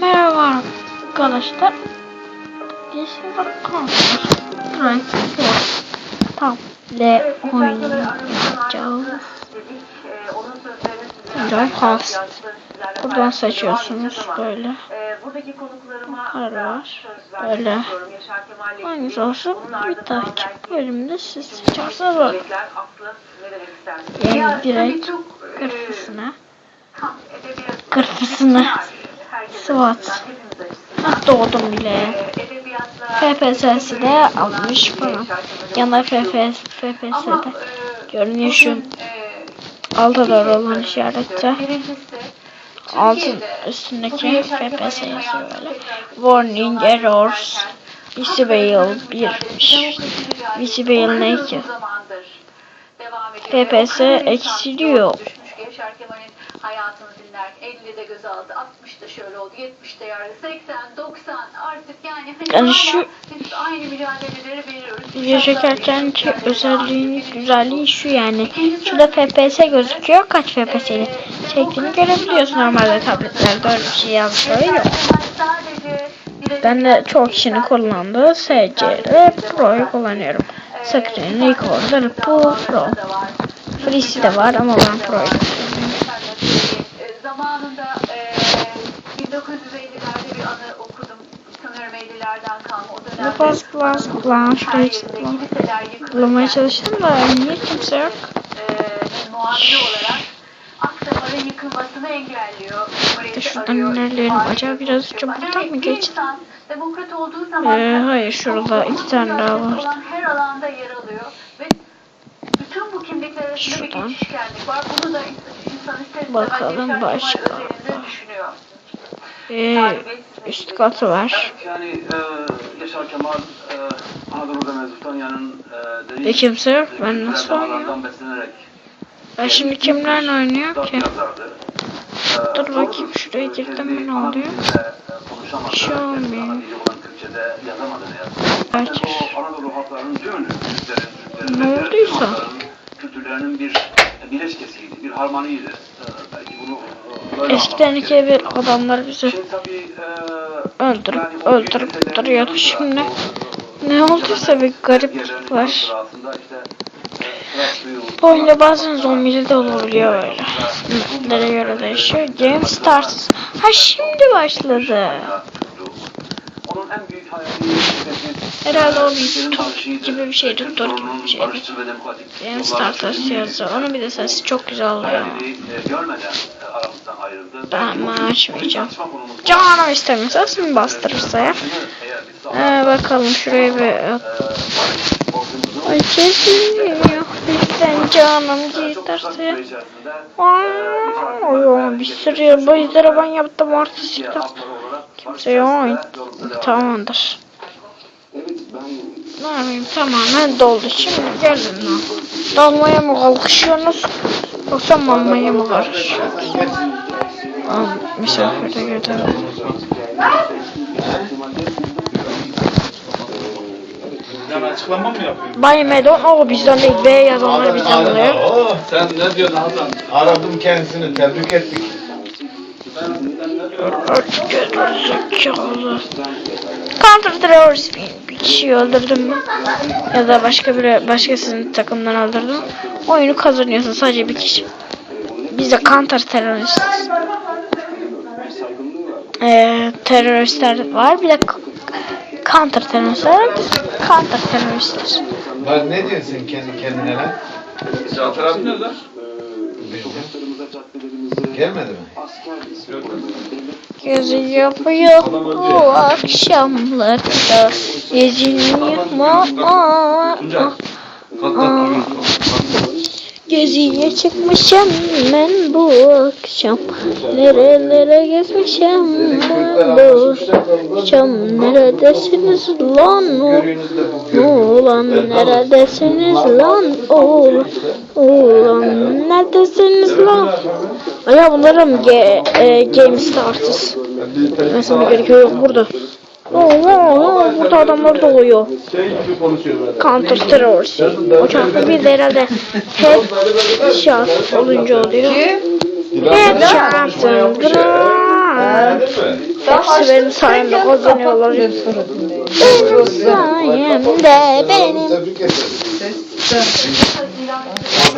Merhaba arkadaşlar. Yeşil bakın. Right. Tablet oynayacağız. Enjoy Host. Buradan seçiyorsunuz böyle. Karar Böyle. Hangisi olsun? Bir belki bölümünde siz seçerseniz olur. Yani Ya, direkt kırfısına. Kırfısına. Açısından. Ah doğdum bile. FPS'si de almış falan. Yanında FPS, FPS'de görünüyor şu doğru şey olan işarette. altın üstündeki FPS yazıyor böyle. Warning errors. haklarının 1'miş. mücadelesi, demokrasi mücadelesi Isabel o kadar ne ki? FPS eksiliyor. hayatını dinlerken 50'de gözaltı, 60'da şöyle oldu, 70'de yargı, 80, 90 artık yani hani Yani şu- biz aynı mücadeleleri veriyoruz. Video çekerken ki özelliğini, güzelliği şu yani. Şurada FPS gözüküyor. Kaç FPS ile çektiğini görebiliyorsun. Normalde tabletlerde öyle bir şey yazdığı yok. Ben de çok kişinin kullandığı SCR Pro'yu kullanıyorum. Screen Recorder bu Pro. Free'si de var ama ben Pro'yu kullanıyorum. E, Zamanında e, 1950'lerde bir anı okudum. Sanıyorum 50'lerden kalma o dönemde. Yerinde kiliseler yıkılırken, Kullanmaya çalıştım da niye kimse yok? e, bir muhabiri olarak Aksamar'ın yıkılmasını engelliyor. İşte şuradan ilerleyelim. Acaba biraz çabuktan mı geçti? Demokrat olduğu zaman Ee, hayır şurada iki tane daha var. her alanda yer alıyor ve bütün bu kimlikler arasında Şuradan. bir geçişkenlik var. Bunu da insan ister istemez Bakalım başka. Düşünüyor. Ee, üst katı var. Yani e, e, e, E kimse. Ben nasıl oynuyorum? Ben şimdi kimlerle oynuyorum kitap ki? E, Dur bakayım, şuraya e, girdim ne oluyor? e, Bir şey olmuyor. yazamadı ne ve diğer olduysa. kültürlerinin bir bileşkesiydi, bir harmaniydi. Anlamak ikiye bir adamlar bizi öldürüp öldürüp duruyordu. Şimdi ne olduysa bir gariplik var. Bu oyunda bazen zombili de olabiliyor böyle. Map'lere göre değişiyor. Game Stars. Ha şimdi başladı. Onun en büyük hayali Herhalde o barışıydı. gibi bir şeydi, top gibi bir şeydi. Stars çözümüydü. yazıyor. Onun bir de sesi çok güzel oluyor. Ben bu açmayacağım. bu. Canım istemiyorsa şimdi bastırırsa ya. Ee, bakalım şuraya bir e, Ay kesiliyor. Lütfen canım Çok kısa bir giderse. ve bir sürü bayızlara ben yaptım olarak Kimse yok. Tamamdır. Ne yapayım tamamen doldu. Şimdi gelin lan. Dalmaya mı kalkışıyorsunuz? Yoksa malmaya mı karışıyorsunuz? Al misafir de geldi. Bizden açıklama mı yapıyorsun? Bay Medon o bizden değil. B yazanlar bizden oluyor. Oo, sen ne diyorsun Hasan? Aradım kendisini, tebrik ettik. Gerizekalı. Counter terörist bir, bir kişiyi öldürdün mü? Ya da başka bir başkasının takımdan öldürdün mü? Oyunu kazanıyorsun sadece bir kişi. Biz de counter teröristiz. Ee, teröristler var bir de counter teröristler var. Counter teröristler. Bak ne diyorsun sen kendi kendine lan? Cafer abi nerede? Gelmedi mi? Gözü yazıyor bu akşamlarda Gecenin var Geziye çıkmışım ben bu akşam. Nerelere gezmişim ben bu akşam? Neredesiniz lan? Ulan neredesiniz lan? Ulan Ulan neredesiniz lan? Ya bunlarım ge e, Game Starters Mesela gerekiyor yok burada Oo, oo, burada adamlar doluyor. Counter Terrorist. O çarpı bir de herhalde headshot olunca oluyor. Headshot. Grand. Hepsi benim sayemde kazanıyorlar. Benim sayemde benim.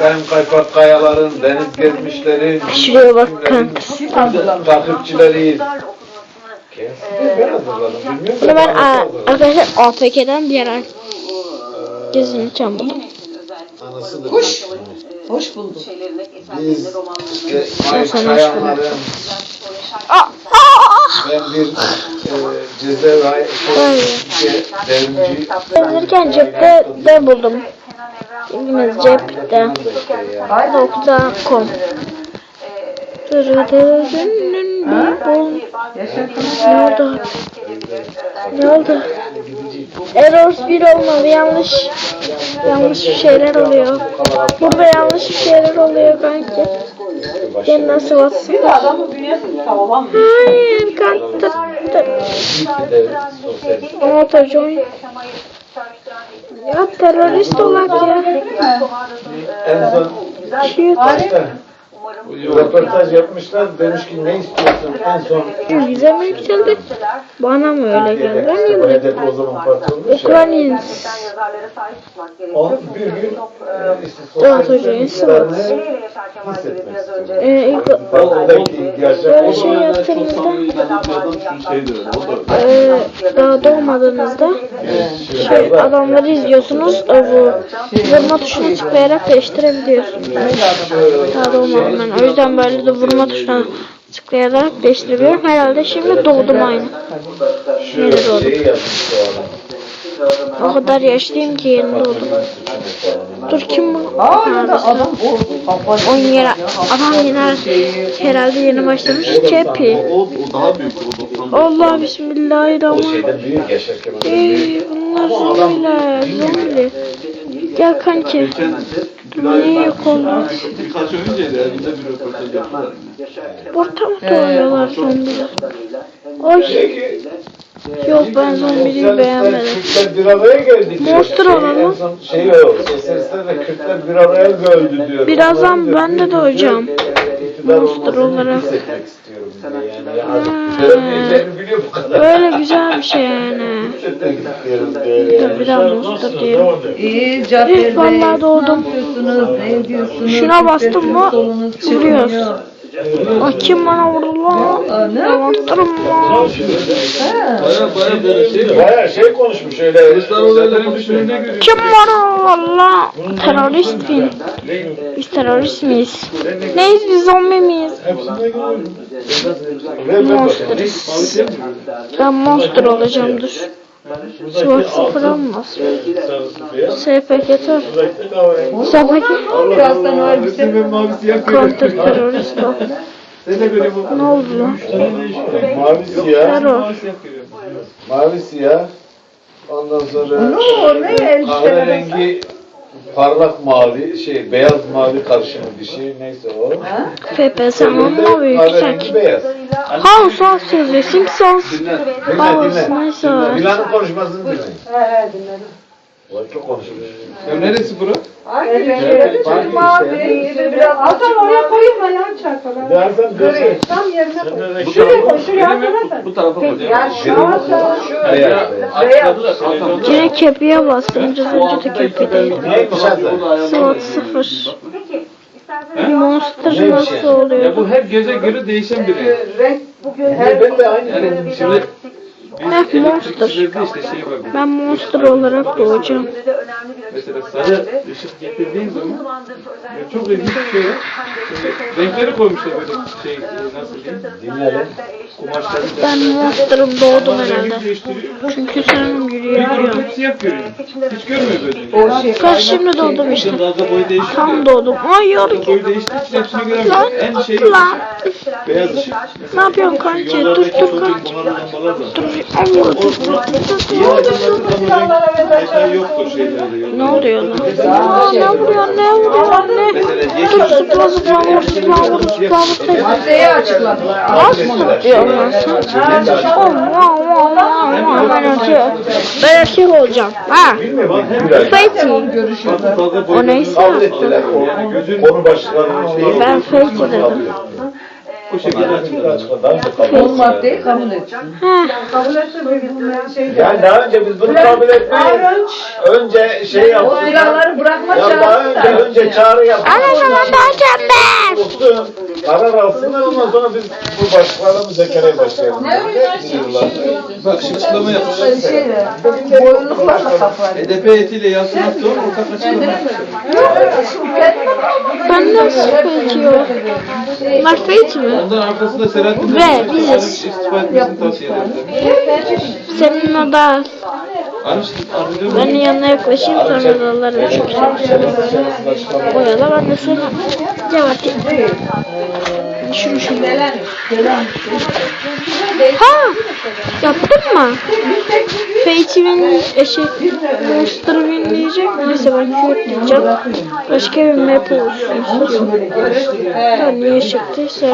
Benim kaypak kayaların, deniz gezmişlerin, Şuraya bak kankası. takipçileri. Okumasını Ben hazırladım. Bilmiyorum. Bunu ben a- arkadaşlar APK'den diğer ar- gezini çalmadım. Anasıdır. Hoş. Hoş bulduk. Biz e, Sen kayanların, Aa, aa, ben bir e, Cezayir şey, devrimci Gelirken cepte de buldum. İngiliz cepte. Nokta.com Ne oldu? Ne oldu? Errors bir olmadı yanlış. Yanlış bir şeyler oluyor. Burada yanlış bir şeyler oluyor kanki. Gel nasıl bünyesi sağlam. Hayır kalktı. Motorcu oyun. Ya terörist olak ya. en son Şey, röportaj yapmışlar. Demiş ki ne istiyorsun en son bize mi yükseldi? Bana mı öyle geldi? Ben niye buraya Hedef o zaman gerekiyor. On, bir gün e, işte Evet sosyal ilk Oradaki ihtiyaçlar böyle o şey yaptığınızda e, daha doğmadığınızda şey adamları izliyorsunuz. Bu vurma tuşuna tıklayarak değiştirebiliyorsunuz. Daha doğmadım ben. O yüzden böyle de vurma tuşuna tıklayarak değiştirebiliyorum. Herhalde şimdi doğdum aynı. şu Nedir o? kadar yaşlıyım ki yeni doğdum. Dur kim bu? Oyun yeri. Adam yine herhalde yeni başlamış. 90. Allah bismillahirrahmanirrahim. Ee, bunlar zombiler. Zombi. Gel kanki. Niye yok olmaz? birkaç önceydi bir röportaj yaptılar. Orta mı doğuyorlar zombiler? Oy. Peki, Yok ben sosyalistler, beğenmedim. Kürtler bir araya geldi. diyor. Monster Şey, olan mı? Şey o, sosyalistler ve Kürtler bir araya öldü diyor. Birazdan ben de diyor, doğacağım. İktidar Monster olmasını olarak. hissetmek istiyorum diyor yani. Artık Söylemeyeceğini biliyor bu kadar. Böyle güzel bir şey yani. Dur bir daha monster diyelim. İyi Cafer Bey. Vallahi doğdum. Ne yapıyorsunuz? Ne ediyorsunuz? Şuna bastım mı, Solunuz vuruyoruz. Ay kim bana vurdu lan? Ne Yavaştırın lan. Baya baya böyle şey. Bayağı şey konuşmuş öyle. Kılıçdaroğlu ellerin düşündüğünde görüyor. Kim var valla? Terörist miyim? Biz terörist miyiz? Neyiz biz zombi miyiz? Monsterız. Ben monster olacağım dur. Sword sıfır olmaz. SPK tor. SPK Birazdan var bir şey. counter terörist o. Ne oldu lan? Mavi siyah, Terör. mavi siyah. Ondan sonra Ne o, ne elbiseler? kahverengi parlak mavi, şey beyaz mavi karışımı bir şey neyse o. Ama büyük Kahverengi yüksek. beyaz. House of Sözleşim Sons. Dinle dinle. neyse. Dilan'ın konuşmasını dinle. He dinledim. Çok konuşmuş. Ya neresi bura? Renk? Hangi Mavi, işte? biraz Hasan oraya koyayım ayağın çarpar. Dersen dersen. Tam yerine koy. Bu Şuraya koy, şuraya hep koy. bu, bu tarafa koy. Yani şu an şu Beyaz beyaz. beyaz. Yine kepiye bastım. Biraz önce de adı? SWAT sıfır. Monster nasıl yani? Ya oluyor? bu her göze göre değişen bir renk. Ee, renk bugün her Ben de aynı. Yani şimdi Biz monster. şey. Ben monster olarak doğacağım. Mesela sarı ışık getirdiğin zaman çok ilginç bir şey renkleri koymuşlar böyle şey nasıl diyeyim. Dinleyelim. Kumaşları Ben monster'ım doğdum herhalde. Çünkü senin Bir yürüyebiliyorum. hep siyah görüyor. Hiç görmüyor böyle. o şey. Kaç şimdi doğdum işte. Tam doğdum. Ay yarın. boyu değiştikçe hepsini Lan göremiyor. En şey beyaz ışık. Ne yapıyorsun kanki? Dur dur kanki. Dur. Ne oluyor lan? Aa, ne vuruyor ne vuruyor ne? Dur zıpla zıpla vur zıpla vur zıpla vur. Maddeyi açıkladılar. Mı diyor lan. Ben erkek, olacağım. Ha? Fazla boyu O neyse. Konu başlıklarının şeyi. Ben fake dedim. Bu şekilde açıkladı. Daha önce kabul On etsin. maddeyi kabul etsin. Ha. Kabul etse bir şey Yani daha önce biz bunu kabul etmeyiz. Önce şey O yaptık. silahları bırakma Ya daha çağrısı önce, da. önce çağrı yaptık. Ana zaman ben ben. Karar alsınlar ondan sonra biz bu başlıklarla müzakereye başlayalım. Bak şimdi açıklama yapacağız. Şeyle, boyluklarla kaplar. HDP heyetiyle Yasin Akdoğan ortak açıklama. Ben nasıl peki o? Marfet mi? Ondan arkasında Selahattin Ve biziz. istifa etmesini tavsiye ederdi. Senin o da Arış, arıyorum. Ben yanına yaklaşayım sonra da alırım çünkü O ya da ben de sana cevap edeyim. Şunu. Ha! Yaptın mı? Fate'imin eşi Monster'ın diyecek. Neyse ben Cute diyeceğim. Başka bir map olsun istiyorum. Ha, niye çıktıysa.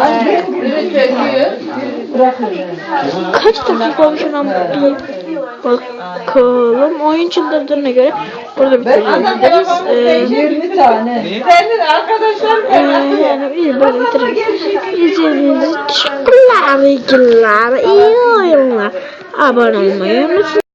Kaç dakika olmuş ona bir bakalım. Oyun çıldırdığına göre burada bitirebiliriz. Ee, 20 tane. Senin arkadaşlar ee, yani iyi böyle bitirebiliriz. İzlediğiniz için teşekkürler. İyi günler. iyi oyunlar. Abone olmayı unutmayın.